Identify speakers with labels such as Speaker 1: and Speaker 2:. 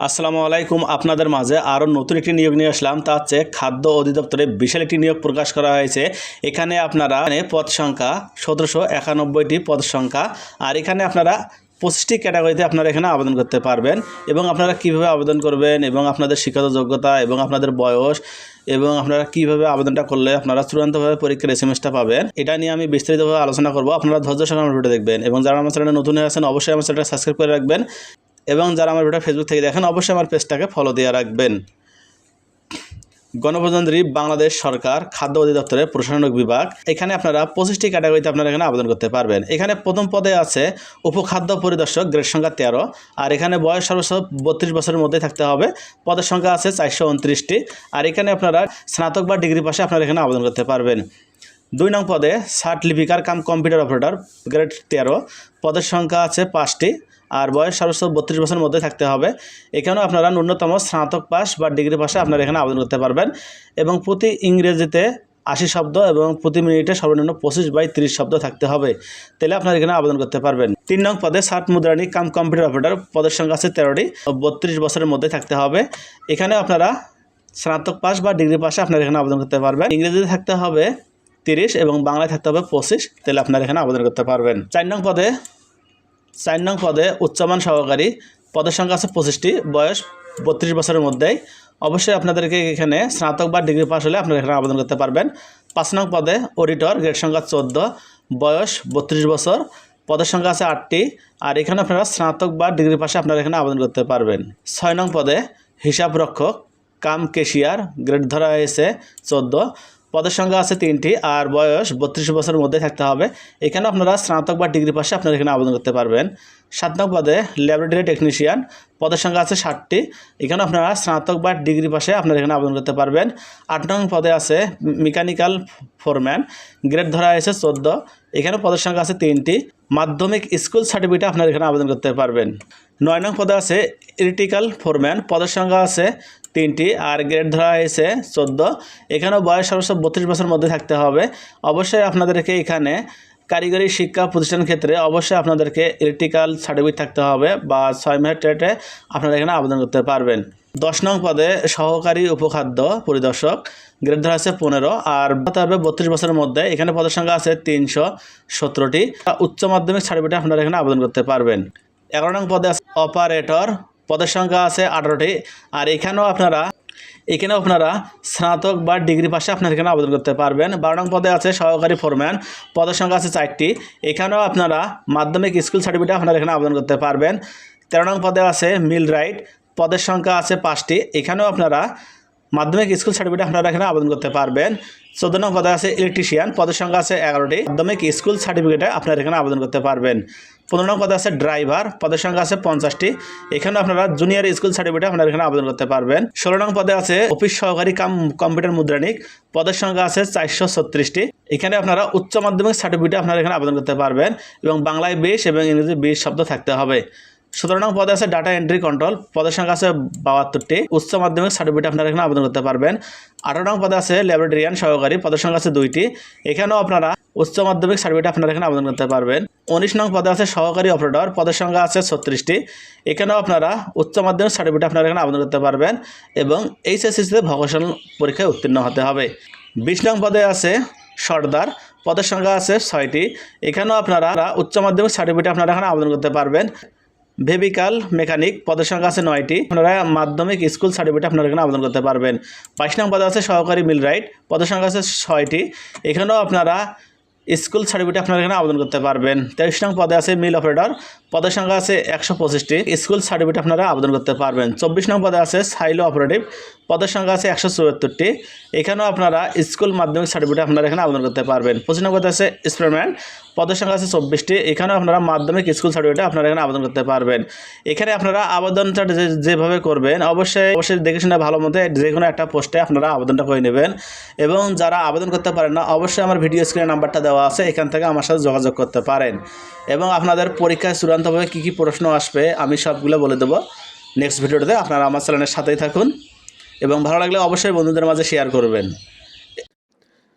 Speaker 1: আসসালামু আলাইকুম। আপনাদের মাঝে আরও নতুন একটি নিয়োগ নিয়ে আসলাম। তা হচ্ছে খাদ্য অধিদপ্তরে বিশাল একটি নিয়োগ প্রকাশ করা হয়েছে। এখানে আপনারা পদ সংখ্যা সতেরোশো একানব্বইটি পদ সংখ্যা। আর এখানে আপনারা পঁচিশটি ক্যাটাগরিতে আপনারা এখানে আবেদন করতে পারবেন এবং আপনারা কীভাবে আবেদন করবেন এবং আপনাদের শিক্ষাগত যোগ্যতা এবং আপনাদের বয়স এবং আপনারা কীভাবে আবেদনটা করলে আপনারা চূড়ান্তভাবে পরীক্ষার এসএমএসটা পাবেন, এটা নিয়ে আমি বিস্তারিতভাবে আলোচনা করব। আপনারা ধৈর্য সঙ্গে আমার ভিডিও দেখবেন এবং যারা আমার চ্যানেলে নতুন হয়ে আছেন, অবশ্যই আমার চ্যানেলটা সাবস্ক্রাইব করে রাখবেন। এবং যারা আমার ভিডিও ফেসবুক থেকে দেখেন, অবশ্যই আমার পেজটাকে ফলো দিয়ে রাখবেন। গণপ্রজাতন্ত্রী বাংলাদেশ সরকার খাদ্য অধিদপ্তরের প্রশাসনিক বিভাগ। এখানে আপনারা পঁচিশটি ক্যাটাগরিতে আপনারা এখানে আবেদন করতে পারবেন। এখানে প্রথম পদে আছে উপখাদ্য পরিদর্শক, গ্রেড সংখ্যা তেরো। আর এখানে বয়স সর্বোচ্চ বত্রিশ বছরের মধ্যে থাকতে হবে। পদের সংখ্যা আছে চারশো উনত্রিশটি। আর এখানে আপনারা স্নাতক বা ডিগ্রি পাশে আপনারা এখানে আবেদন করতে পারবেন। দুই নং পদে ষাট লিপিকার কাম কম্পিউটার অপারেটর গ্রেড তেরো। পদের সংখ্যা আছে পাঁচটি। আর বয়স সর্বোচ্চ বত্রিশ বছরের মধ্যে থাকতে হবে। এখানেও আপনারা ন্যূনতম স্নাতক পাস বা ডিগ্রি পাশে আপনারা এখানে আবেদন করতে পারবেন এবং প্রতি ইংরেজিতে আশি শব্দ এবং প্রতি মিনিটে সর্বনিম্ন পঁচিশ বাই তিরিশ শব্দ থাকতে হবে। তাহলে আপনারা এখানে আবেদন করতে পারবেন। তিন নং পদে ষাট মুদ্রানী কাম কম্পিউটার অপারেটর পদের সংখ্যা আছে তেরোটি বত্রিশ বছরের মধ্যে থাকতে হবে। এখানেও আপনারা স্নাতক পাস বা ডিগ্রি পাশে আপনারা এখানে আবেদন করতে পারবেন। ইংরেজিতে থাকতে হবে তিরিশ এবং বাংলায় থাকতে হবে পঁচিশ, তাহলে আপনারা এখানে আবেদন করতে পারবেন। চার নং পদে চার নং পদে উচ্চমান সহকারী। পদের সংখ্যা আছে পঁচিশটি, বয়স বত্রিশ বছরের মধ্যেই। অবশ্যই আপনাদেরকে এখানে স্নাতক বা ডিগ্রি পাস হলে আপনারা এখানে আবেদন করতে পারবেন। পাঁচ নং পদে অডিটর গ্রেড সংখ্যা চোদ্দ, বয়স বত্রিশ বছর। পদের সংখ্যা আছে আটটি, আর এখানে আপনারা স্নাতক বা ডিগ্রি পাশে আপনারা এখানে আবেদন করতে পারবেন। ছয় নং পদে হিসাব রক্ষক কাম কেশিয়ার গ্রেড ধরা হয়েছে চোদ্দ। পদের সংখ্যা আছে তিনটি, আর বয়স বত্রিশ বছরের মধ্যে থাকতে হবে। এখানে আপনারা স্নাতক বা ডিগ্রি পাশে আপনারা এখানে আবেদন করতে পারবেন। সাত নং পদে ল্যাবরেটরি টেকনিশিয়ান, পদের সংখ্যা আছে ষাটটি। এখানে আপনারা স্নাতক বা ডিগ্রি পাশে আপনারা এখানে আবেদন করতে পারবেন। আট নং পদে আছে মেকানিক্যাল ফোরম্যান, গ্রেড ধরা হয়েছে চোদ্দ। এখানে পদের সংখ্যা আছে তিনটি। মাধ্যমিক স্কুল সার্টিফিকেট আপনারা এখানে আবেদন করতে পারবেন। নয় নং পদে আছে ইলেকট্রিক্যাল ফোরম্যান। পদের সংখ্যা আছে তিনটি, আর গ্রেড ধরা হয়েছে চোদ্দ। এখানেও বয়স সর্বোচ্চ বত্রিশ বছরের মধ্যে থাকতে হবে। অবশ্যই আপনাদেরকে এখানে কারিগরি শিক্ষা প্রতিষ্ঠান ক্ষেত্রে অবশ্যই আপনাদেরকে ইলেকট্রিক্যাল সার্টিফিকেট থাকতে হবে বা ছয় মাসের টেটে আপনারা এখানে আবেদন করতে পারবেন। দশ নং পদে সহকারী উপখাদ্য পরিদর্শক গ্রেড ধরা আছে পনেরো, আর হবে বত্রিশ বছরের মধ্যে। এখানে পদের সংখ্যা আছে তিনশো সতেরোটি। উচ্চ মাধ্যমিক সার্টিফিকেট আপনারা এখানে আবেদন করতে পারবেন। এগারো নং পদে আছে অপারেটর, পদের সংখ্যা আছে আঠারোটি। আর এখানেও আপনারা এখানেও আপনারা স্নাতক বা ডিগ্রি পাশে আপনারা এখানে আবেদন করতে পারবেন। বারো নং পদে আছে সহকারী ফোরম্যান, পদের সংখ্যা আছে চারটি। এখানেও আপনারা মাধ্যমিক স্কুল সার্টিফিকেট আপনারা এখানে আবেদন করতে পারবেন। তেরো নং পদে আছে মিল রাইট পদের সংখ্যা আছে পাঁচটি। এখানেও আপনারা মাধ্যমিক স্কুল সার্টিফিকেট আপনারা এখানে আবেদন করতে পারবেন। চোদ্দ নং পদে আছে ইলেকট্রিশিয়ান পদের সংখ্যা আছে এগারোটি। মাধ্যমিক স্কুল সার্টিফিকেটে আপনারা এখানে আবেদন করতে পারবেন। পনেরো নং পদে আছে ড্রাইভার পদের সংখ্যা আছে পঞ্চাশটি। এখানে আপনারা জুনিয়র স্কুল সার্টিফিকেট আপনারা এখানে আবেদন করতে পারবেন। ষোলো নং পদে আছে অফিস সহকারী কাম কম্পিউটার মুদ্রানিক, পদের সংখ্যা আছে চারশো ছত্রিশটি। এখানে আপনারা উচ্চ মাধ্যমিক সার্টিফিকেট আপনারা এখানে আবেদন করতে পারবেন এবং বাংলায় বিশ এবং ইংরেজি বিশ শব্দ থাকতে হবে। সতেরো নং পদে আছে ডাটা এন্ট্রি কন্ট্রোল পদের সংখ্যা আছে বাহাত্তরটি। উচ্চ মাধ্যমিক সার্টিফিকেট আপনারা এখানে আবেদন করতে পারবেন। আঠারো নং পদে আছে ল্যাবরেটরিয়ান সহকারী, পদের সংখ্যা আছে দুইটি। এখানেও আপনারা উচ্চ মাধ্যমিক সার্টিফিকেট আপনারা এখানে আবেদন করতে পারবেন। উনিশ নং পদে আছে সহকারী অপারেটর পদের সংখ্যা আছে ছত্রিশটি। এখানেও আপনারা উচ্চ মাধ্যমিক সার্টিফিকেট আপনারা এখানে আবেদন করতে পারবেন এবং এইচএসসিতে ভকেশনাল পরীক্ষায় উত্তীর্ণ হতে হবে। বিশ নং পদে আছে সর্দার, পদের সংখ্যা আছে ছয়টি। এখানেও আপনারা উচ্চ মাধ্যমিক সার্টিফিকেট আপনারা এখানে আবেদন করতে পারবেন। ভেবিকাল মেকানিক পদের সংখ্যা আছে নয়টি। আপনারা মাধ্যমিক স্কুল সার্টিফিকেট আপনারা এখানে আবেদন করতে পারবেন। বাইশ নং পদে আছে সহকারী মিল রাইট পদের সংখ্যা আছে ছয়টি। এখানেও আপনারা স্কুল সার্টিফিকেট আপনারা এখানে আবেদন করতে পারবেন। তেইশ নং পদে আছে মিল অপারেটর পদের সংখ্যা আছে একশো পঁচিশটি। স্কুল সার্টিফিকেট আপনারা আবেদন করতে পারবেন। চব্বিশ নং পদে আছে সাইলো অপারেটিভ পদের সংখ্যা আছে একশো চুয়াত্তরটি। এখানেও আপনারা স্কুল মাধ্যমিক সার্টিফিকেট আপনারা এখানে আবেদন করতে পারবেন। পঁচিশ নং পদে আছে স্পেয়ারম্যান পদের সংখ্যা আছে চব্বিশটি, এখানেও আপনারা মাধ্যমিক স্কুল সার্টিফিকেট আপনারা এখানে আবেদন করতে পারবেন। এখানে আপনারা আবেদনটা যেভাবে করবেন, অবশ্যই অবশ্যই দেখে শুনে ভালো মতো যে কোনো একটা পোস্টে আপনারা আবেদনটা করে নেবেন। এবং যারা আবেদন করতে পারেন না, অবশ্যই আমার ভিডিও স্ক্রিনে নাম্বারটা দেওয়া আছে, এখান থেকে আমার সাথে যোগাযোগ করতে পারেন। এবং আপনাদের পরীক্ষায় চূড়ান্তভাবে কী কী প্রশ্ন আসবে, আমি সবগুলো বলে দেবো। নেক্সট ভিডিওতে আপনারা আমার চ্যানেলের সাথেই থাকুন। এবং ভালো লাগলে অবশ্যই বন্ধুদের মাঝে শেয়ার করবেন।